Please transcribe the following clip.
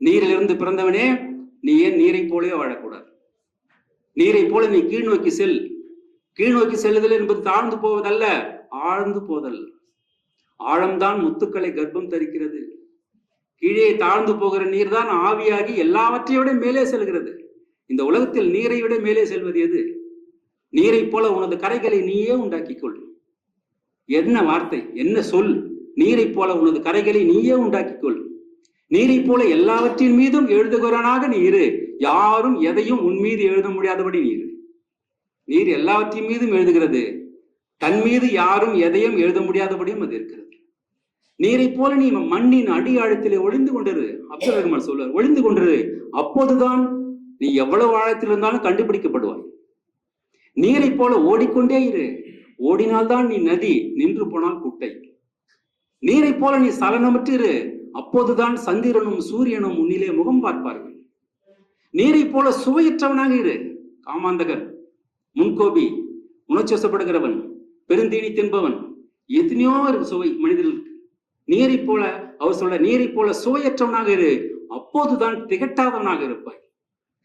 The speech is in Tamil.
நீரிலிருந்து பிறந்தவனே நீ ஏன் நீரை போலவே வாழக்கூடாது? நீரை போல நீ கீழ் நோக்கி செல். கீழ் நோக்கி செல்லுதல் என்பது தாழ்ந்து போவதல்ல ஆழ்ந்து போதல். ஆழம்தான் முத்துக்களை கர்ப்பம் தரிக்கிறது. கீழே தாழ்ந்து போகிற நீர் தான் ஆவியாகி எல்லாவற்றையும் விட மேலே செல்கிறது. இந்த உலகத்தில் நீரை விட மேலே செல்வது எது? நீரை போல உனது கரைகளை நீயே உண்டாக்கிக் கொள் என்ன வார்த்தை என்ன சொல்? நீரை போல உனது கரைகளை நீயே உண்டாக்கிக் கொள் நீரை போல எல்லாவற்றின் மீதும் எழுதுகிறவனாக நீ இரு. யாரும் எதையும் உன் மீது எழுத முடியாதபடி நீ நீர் எல்லாவற்றின் மீதும் எழுதுகிறது. தன் மீது யாரும் எதையும் எழுத முடியாதபடியும் அது இருக்கிறது. நீரை போல நீ மண்ணின் அடி ஆழத்திலே ஒளிந்து கொண்டிரு. அப்துல் ரஹ்மான் சொல்வார் ஒளிந்து கொண்டிரு. அப்போதுதான் நீ எவ்வளவு ஆழத்தில் இருந்தாலும் கண்டுபிடிக்கப்படுவாய். நீரை போல ஓடிக்கொண்டே இரு. ஓடினால்தான் நீ நதி நின்று போனால் குட்டை. நீரை போல நீ சலனமற்று இரு. அப்போதுதான் சந்திரனும் சூரியனும் உன்னிலே முகம் பார்ப்பார்கள். நீரை போல சுவையற்றவனாக இரு காமாந்தகர். முன்கோபி உணர்ச்சிவசப்படுகிறவன் பெருந்தீனி தின்பவன் எத்தனையோ இருக்கு சுவை மனிதர்களுக்கு நீரை போல அவர் சொல்ல நீரை போல சுவையற்றவனாக இரு அப்போதுதான் திகட்டாதவனாக இருப்பாய்.